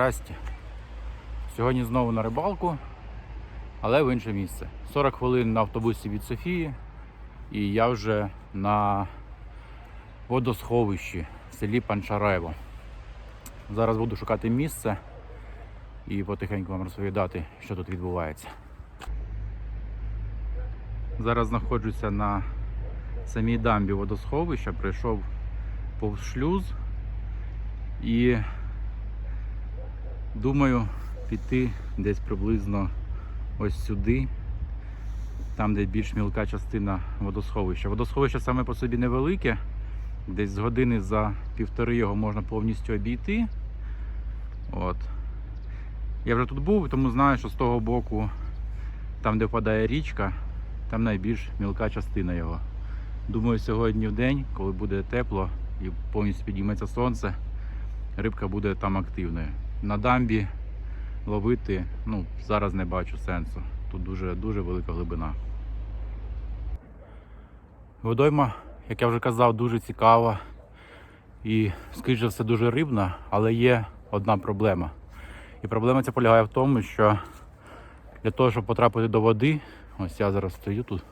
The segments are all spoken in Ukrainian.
Здрасте. Сьогодні знову на рибалку, але в інше місце. 40 хвилин на автобусі від Софії, і я вже на водосховищі в селі Панчарево. Зараз буду шукати місце і потихеньку вам розповідати, що тут відбувається. Зараз знаходжуся на самій дамбі водосховища, прийшов повз шлюз і думаю піти десь приблизно ось сюди, там де більш мілка частина водосховища. Водосховище саме по собі невелике, десь з години за півтори його можна повністю обійти. От. Я вже тут був, тому знаю, що з того боку, там де впадає річка, там найбільш мілка частина його. Думаю, сьогодні в день, коли буде тепло і повністю підійметься сонце, рибка буде там активною. На дамбі ловити ну, зараз не бачу сенсу. Тут дуже, дуже велика глибина. Водойма, як я вже казав, дуже цікава і, скоріше все, дуже рибна, але є одна проблема. І проблема ця полягає в тому, що для того, щоб потрапити до води, ось я зараз стою тут,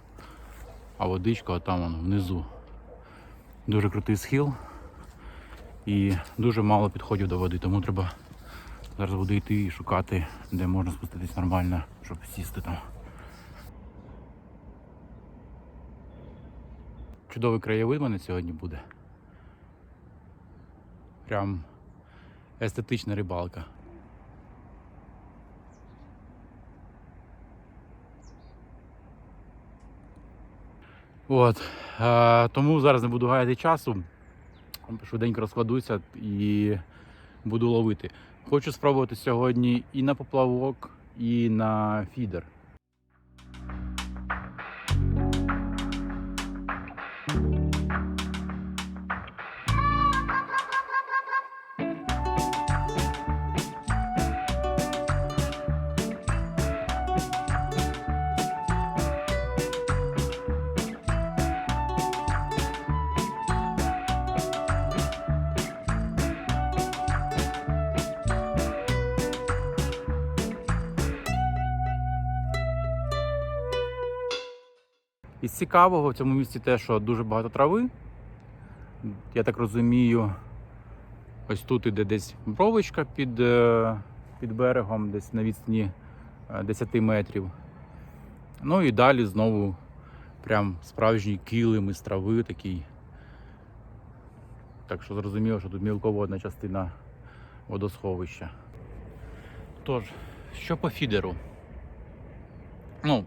а водичка там внизу. Дуже крутий схил і дуже мало підходів до води, тому треба зараз буду йти і шукати, де можна спуститись нормально, щоб сісти там. Чудовий краєвид мене сьогодні буде. Прям естетична рибалка. От. Е, тому зараз не буду гаяти часу. Швиденько розкладуся і буду ловити. Хочу спробувати сьогодні і на поплавок, і на фідер. Із цікавого в цьому місці те, що дуже багато трави. Я так розумію, ось тут іде десь бровочка під, е, під берегом, десь на відстані е, 10 метрів. Ну і далі знову прям справжній килим із трави такий. Так що зрозуміло, що тут мілководна частина водосховища. Тож, що по фідеру? Ну,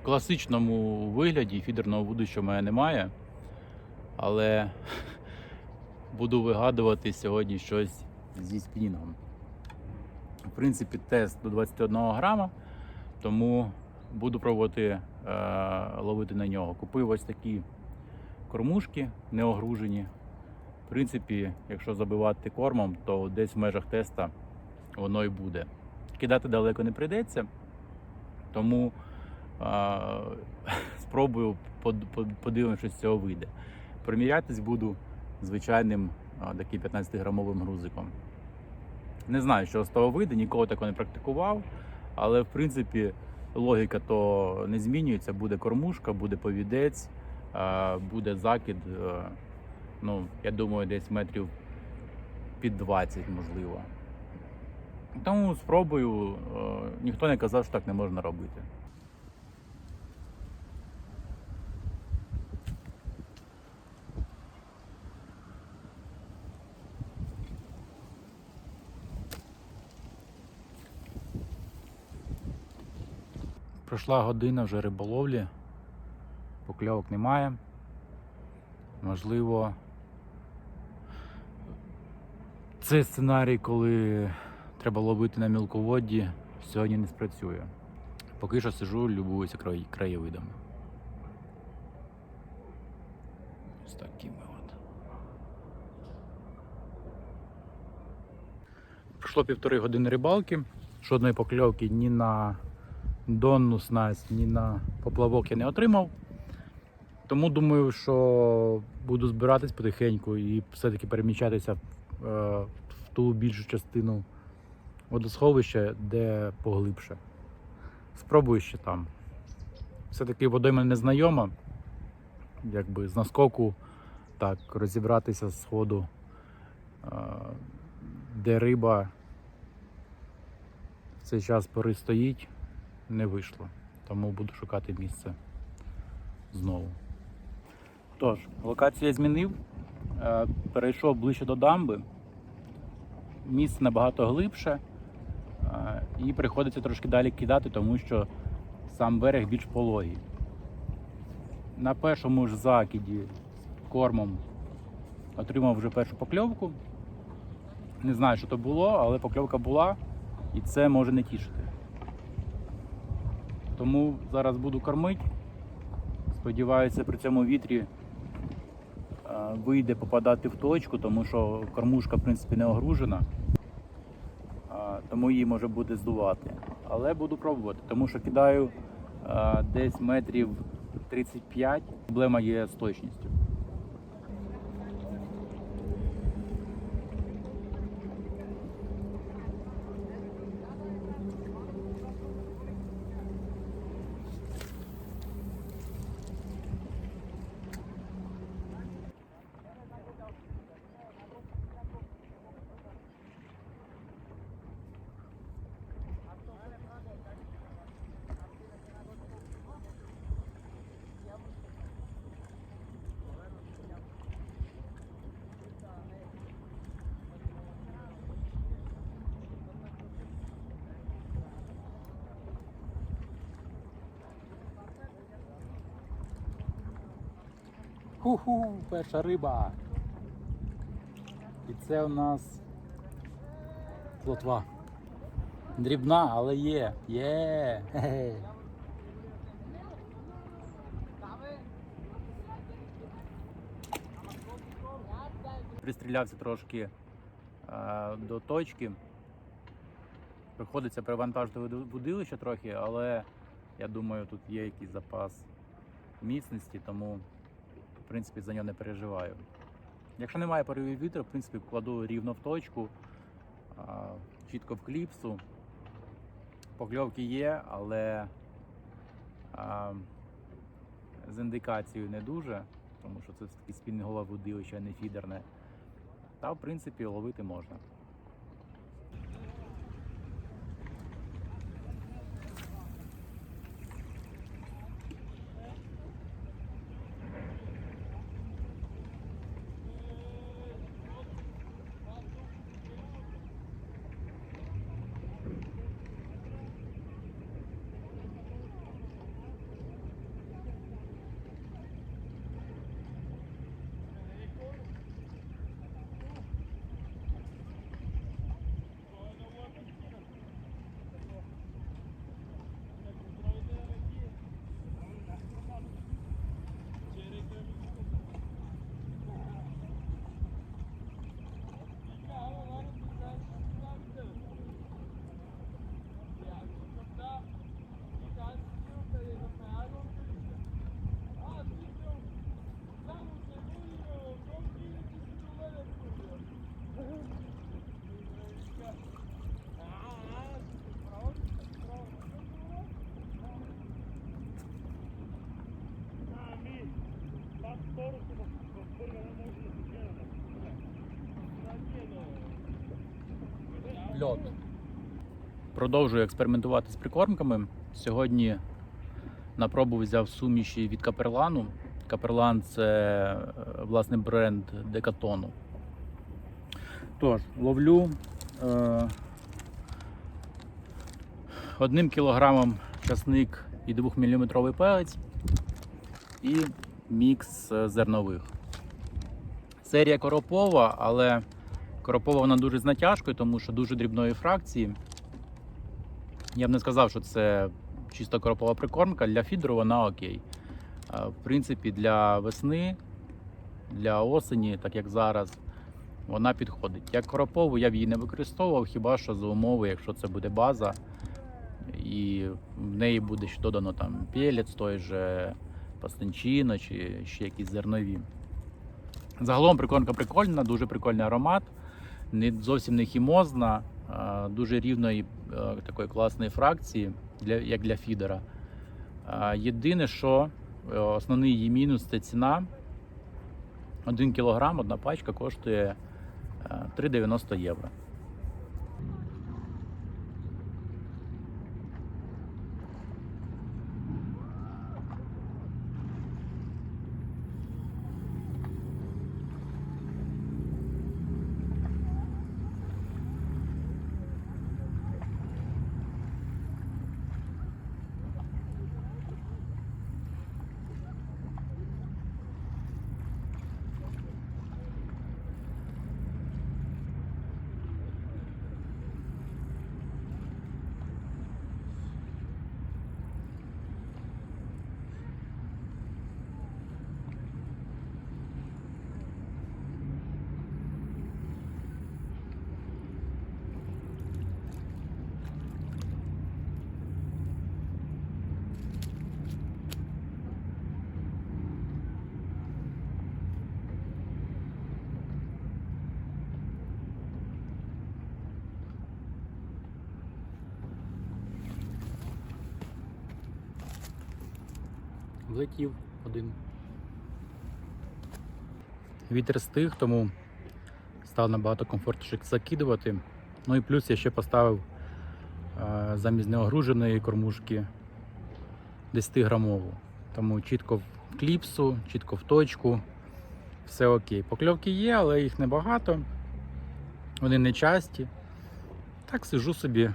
в класичному вигляді фідерного вудища в мене немає, але буду вигадувати сьогодні щось зі спінінгом. В принципі, тест до 21 грама, тому буду пробувати е, ловити на нього. Купив ось такі кормушки неогружені. В принципі, якщо забивати кормом, то десь в межах теста воно і буде. Кидати далеко не прийдеться, тому спробую под- под- подивимося, що з цього вийде. Примірятись буду звичайним таким 15-грамовим грузиком. Не знаю, що з того вийде, ніколи такого не практикував, але в принципі логіка то не змінюється. Буде кормушка, буде повідець, буде закид. Ну, я думаю, десь метрів під 20, можливо. Тому спробую. е, Ніхто не казав, що так не можна робити. Пройшла година вже риболовлі, покльовок немає. Можливо, це сценарій, коли треба ловити на мілководді, сьогодні не спрацює. Поки що сижу, любуюся край- краєвидами. Ось такими от. Пройшло півтори години рибалки. Жодної покльовки ні на донну снасть, ні на поплавок я не отримав. Тому думаю, що буду збиратись потихеньку і все-таки переміщатися в, е, ту більшу частину водосховище, де поглибше. Спробую ще там. Все-таки водойма незнайома. Якби з наскоку так розібратися з ходу, де риба в цей час пори стоїть, не вийшло. Тому буду шукати місце знову. Тож, локацію я змінив, е, перейшов ближче до дамби. Місце набагато глибше, е, і приходиться трошки далі кидати, тому що сам берег більш пологий. На першому ж закиді з кормом отримав вже першу покльовку. Не знаю, що то було, але покльовка була, і це може не тішити. Тому зараз буду кормити. Сподіваюся, при цьому вітрі е, вийде попадати в точку, тому що кормушка, в принципі, не огружена, тому її може буде здувати. Але буду пробувати, тому що кидаю е, десь метрів 35. Проблема є з точністю. Ху-ху, перша риба. І це у нас плотва. Дрібна, але є. Є. Пристрілявся трошки е, до точки. Приходиться перевантажити води- водилище трохи, але я думаю, тут є якийсь запас міцності, тому принципі за нього не переживаю. Якщо немає поривів вітру, в принципі, кладу рівно в точку, чітко в кліпсу. Покльовки є, але з індикацією не дуже, тому що це таке спільний водилище, а не фідерне. Та в принципі ловити можна. Льот. Продовжую експериментувати з прикормками. Сьогодні на пробу взяв суміші від Каперлану. Каперлан це е, власне бренд Декатону. Тож, ловлю е, одним кілограмом часник і 2-мм пелець і мікс е, зернових. Серія коропова, але коропова вона дуже з натяжкою, тому що дуже дрібної фракції. Я б не сказав, що це чисто коропова прикормка. Для фідеру вона окей. В принципі, для весни, для осені, так як зараз, вона підходить. Як коропову я б її не використовував, хіба що за умови, якщо це буде база, і в неї буде ще додано там пелець, той же пастенчино чи ще якісь зернові. Загалом прикормка прикольна, дуже прикольний аромат, не зовсім не хімозна, а дуже рівної е, такої класної фракції, для, як для фідера. Е, Єдине, що е, основний її мінус це ціна. 1 кілограм, одна пачка коштує е, 3,90 євро. Влетів один. Вітер стих, тому стало набагато комфортніше закидувати. Ну і плюс я ще поставив е, замість неогруженої кормушки 10 грамову. Тому чітко в кліпсу, чітко в точку. Все окей. Покльовки є, але їх небагато. Вони не часті. Так сижу собі,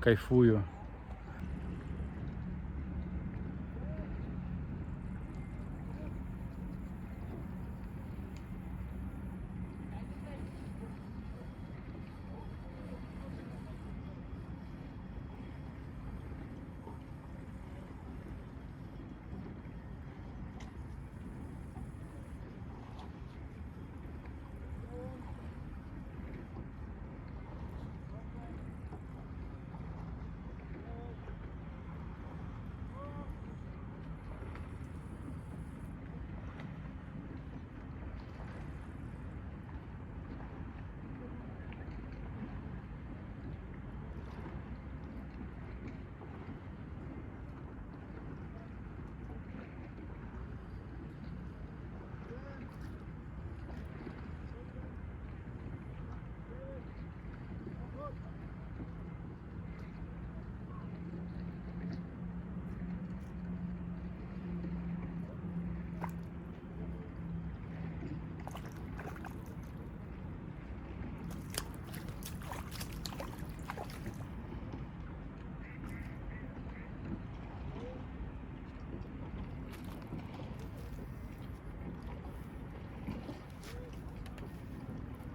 кайфую.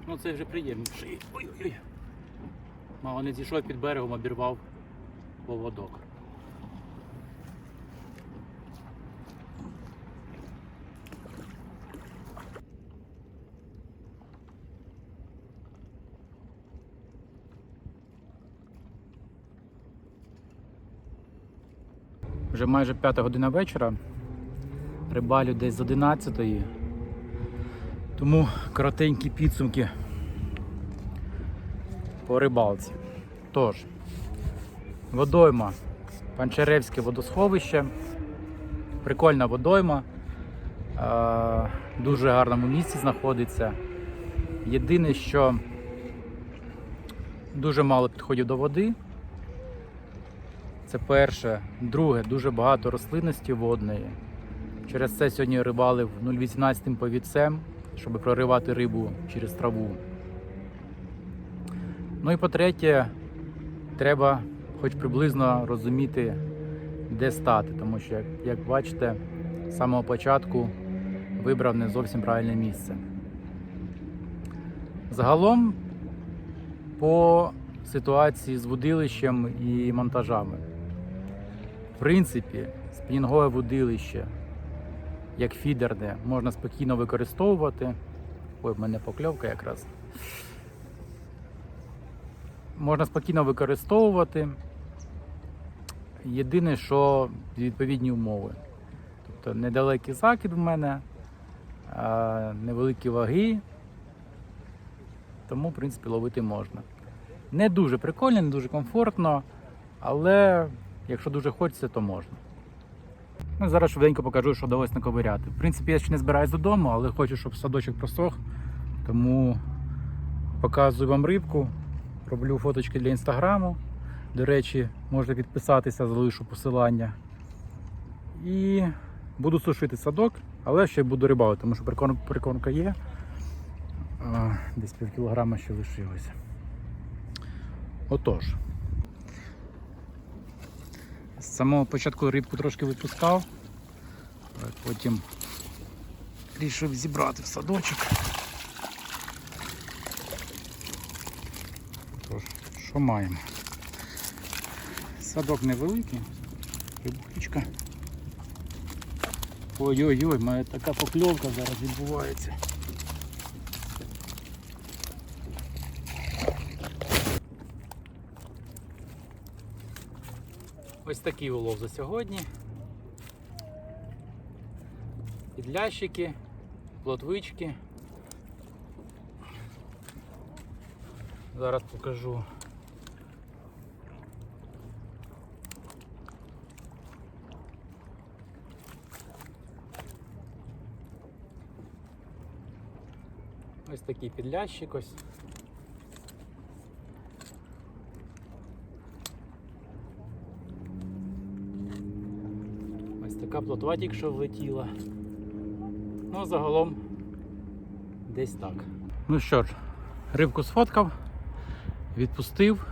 Ну це вже приємніше. Ой-ой-ой. Мало не зійшов під берегом, обірвав поводок. Вже майже п'ята година вечора. Рибалю десь з 11 тому коротенькі підсумки по рибалці. Тож, водойма, Панчаревське водосховище, прикольна водойма, в дуже гарному місці знаходиться. Єдине, що дуже мало підходів до води. Це перше. Друге, дуже багато рослинності водної. Через це сьогодні рибалив 0,18 повідцем, щоб проривати рибу через траву. Ну і по-третє, треба хоч приблизно розуміти, де стати, тому що, як, бачите, з самого початку вибрав не зовсім правильне місце. Загалом по ситуації з водилищем і монтажами. В принципі, спінінгове водилище як фідерне можна спокійно використовувати. Ой, в мене покльовка якраз. Можна спокійно використовувати. Єдине, що відповідні умови. Тобто недалекий закид в мене, невеликі ваги, тому, в принципі, ловити можна. Не дуже прикольно, не дуже комфортно, але якщо дуже хочеться, то можна. Ну, зараз швиденько покажу, що вдалося наковиряти. В принципі, я ще не збираюсь додому, але хочу, щоб садочок просох. Тому показую вам рибку, роблю фоточки для інстаграму. До речі, можете підписатися, залишу посилання. І буду сушити садок, але ще буду рибалити, тому що прикорм- прикормка є. Десь пів кілограма ще лишилося. Отож. З самого початку рибку трошки випускав, а потім рішив зібрати в садочок. Тож, що маємо? Садок невеликий, рибухічка. Ой-ой-ой, мене така покльовка зараз відбувається. Ось такий улов за сьогодні. Підлящики, плотвички. Зараз покажу. Ось такий підлящик ось. Така плотва тільки що влетіла. Ну, загалом десь так. Ну що ж, рибку сфоткав, відпустив,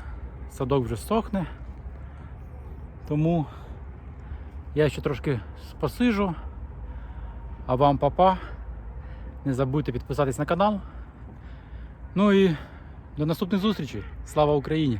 садок вже сохне. Тому я ще трошки посижу. А вам папа. Не забудьте підписатись на канал. Ну і до наступних зустрічей. Слава Україні!